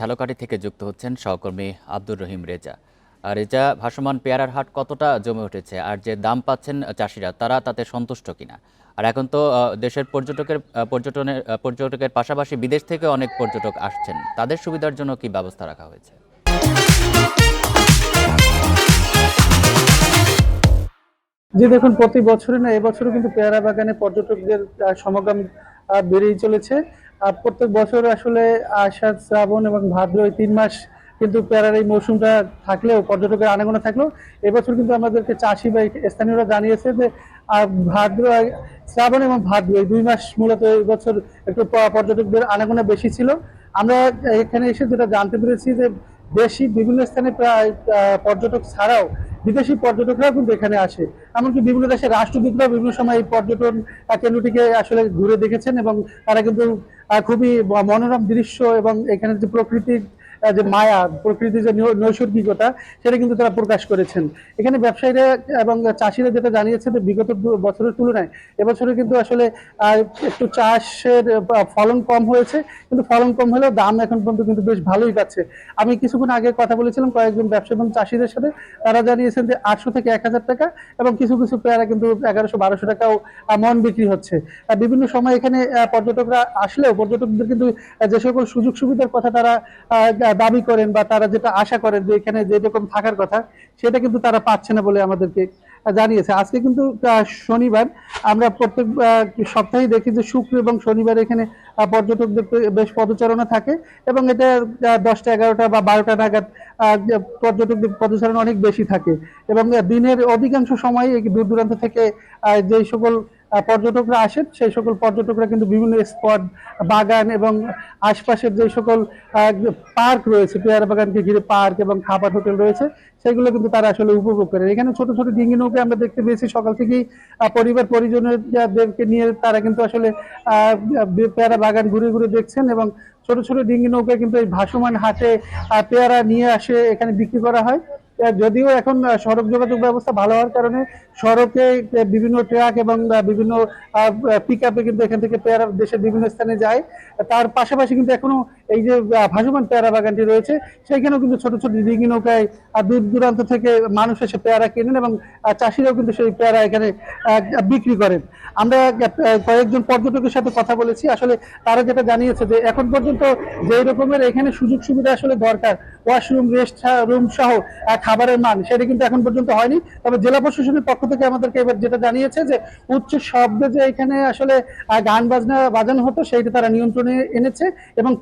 ঝালকাঠি থেকে যুক্ত হচ্ছেন সহকর্মী আব্দুর রহিম রেজা। রেজা, ভাসমান পেয়ারার হাট কতটা জমে উঠেছে আর যে দাম পাচ্ছেন চাষিরা, তারা তাতে সন্তুষ্ট কিনা? আর এখন তো দেশের পর্যটকের পর্যটনের পর্যটকের পাশাপাশি বিদেশ থেকে অনেক পর্যটক আসছেন। তাদের সুবিধার জন্য কি ব্যবস্থা রাখা হয়েছে? যে দেখুন, প্রতি বছরই না, এবছরও কিন্তু পেয়ারা বাগানে পর্যটকদের সমাগম বেড়েই চলেছে। প্রত্যেক বছর আসলে আষাঢ়, শ্রাবণ এবং ভাদ্র এই তিন মাস কিন্তু পেয়ারার এই মৌসুমটা থাকলেও, পর্যটকের আনাগোনা থাকলেও, এবছর কিন্তু আমাদেরকে চাষি বা স্থানীয়রা জানিয়েছে যে ভাদ্র, শ্রাবণ এবং ভাদ্র এই দুই মাস মূলত এবছর একটু পর্যটকদের আনাগোনা বেশি ছিল। আমরা এখানে এসে যেটা জানতে পেরেছি যে, দেশি বিভিন্ন স্থানে প্রায় পর্যটক ছাড়াও বিদেশি পর্যটকরাও কিন্তু এখানে আসে। এমনকি বিভিন্ন দেশের রাষ্ট্রদূতরা বিভিন্ন সময় এই পর্যটন কেন্দ্রটিকে আসলে ঘুরে দেখেছেন এবং তারা কিন্তু খুবই মনোরম দৃশ্য এবং এখানে যে প্রকৃতির যে মায়া, প্রকৃতির যে নৈসর্গিকতা, সেটা কিন্তু তারা প্রকাশ করেছেন। এখানে ব্যবসায়ীরা এবং চাষিরা যেটা জানিয়েছে যে বিগত বছরের তুলনায়, এবছরে কিন্তু আসলে একটু চাষের ফলন কম হয়েছে, কিন্তু ফলন কম হলেও দাম এখন পর্যন্ত কিন্তু বেশ ভালোই পাচ্ছে। আমি কিছুক্ষণ আগে কথা বলেছিলাম কয়েকজন ব্যবসা এবং চাষিদের সাথে, তারা জানিয়েছেন যে আটশো থেকে এক হাজার টাকা এবং কিছু কিছু পেয়ারা কিন্তু এগারোশো, বারোশো টাকাও মন বিক্রি হচ্ছে। আর বিভিন্ন সময় এখানে পর্যটকরা আসলেও, পর্যটকদের কিন্তু যে সকল সুযোগ সুবিধার কথা তারা দাবি করেন বা তারা যেটা আশা করেন যে এখানে যেরকম থাকার কথা, সেটা কিন্তু তারা পাচ্ছে না বলে আমাদেরকে জানিয়েছে। আজকে কিন্তু শনিবার আমরা প্রত্যেক সপ্তাহে দেখি যে শুক্র এবং শনিবার এখানে পর্যটকদের বেশ পদচারণা থাকে এবং এটা দশটা এগারোটা বা বারোটা নাগাদ পর্যটকদের পদচারণা অনেক বেশি থাকে এবং দিনের অধিকাংশ সময় দূর দূরান্ত থেকে যে সকল পর্যটকরা আসেন। সেই সকল পর্যটকরা কিন্তু বিভিন্ন স্পট, বাগান এবং আশপাশের যে সকল পার্ক রয়েছে, পেয়ারা বাগানকে ঘিরে পার্ক এবং খাবার হোটেল রয়েছে, সেগুলো কিন্তু তারা আসলে উপভোগ করেন। এখানে ছোট ছোট ডিঙ্গি নৌকা আমরা দেখতে পেয়েছি। সকাল থেকেই পরিবার পরিজনদেরকে নিয়ে তারা কিন্তু আসলে পেয়ারা বাগান ঘুরে ঘুরে দেখছেন এবং ছোট ছোট ডিঙ্গি নৌকা কিন্তু এই ভাসমান হাটে পেয়ারা নিয়ে আসে, এখানে বিক্রি করা হয়। যদিও এখন সড়ক যোগাযোগ ব্যবস্থা ভালো হওয়ার কারণে সড়কে বিভিন্ন ট্রাক এবং বিভিন্ন পিক আপে কিন্তু এখান থেকে পেয়ারা দেশের বিভিন্ন স্থানে যায়। তার পাশাপাশি কিন্তু এখনও এই যে ভাসমান পেয়ারা বাগানটি রয়েছে, সেইখানেও কিন্তু ছোট ছোট ডিঙ্গি নৌকায় দূর দূরান্ত থেকে মানুষ এসে পেয়ারা কেনেন এবং চাষিরাও কিন্তু সেই পেয়ারা এখানে বিক্রি করেন। আমরা কয়েকজন পর্যটকের সাথে কথা বলেছি। আসলে তারা যেটা জানিয়েছে যে এখন পর্যন্ত যে রকমের এখানে সুযোগ সুবিধা আসলে দরকার ওয়াশরুম রেস্ট রুম সহ খাবারের মান, সেটা কিন্তু এখন পর্যন্ত হয়নি। তবে জেলা প্রশাসনের পক্ষ থেকে আমাদেরকে এবার যেটা জানিয়েছে যে, উচ্চ শব্দে যে এখানে আসলে গান বাজনা, বাজানো হতো, সেইটা তারা নিয়ন্ত্রণে এনেছে এবং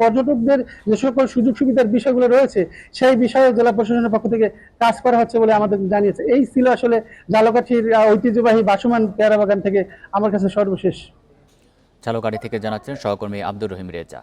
পর্যটকদের যে সকল সুযোগ সুবিধার বিষয়গুলো রয়েছে, সেই বিষয়ে জেলা প্রশাসনের পক্ষ থেকে কাজ করা হচ্ছে বলে আমাদের জানিয়েছে। এই ছিল আসলে জালকাঠির ঐতিহ্যবাহী বাসমান পেয়ারা বাগান থেকে আমার কাছে সর্বশেষ। ঝালকাঠি থেকে জানাচ্ছেন সহকর্মী আব্দুর রহিম রেজা।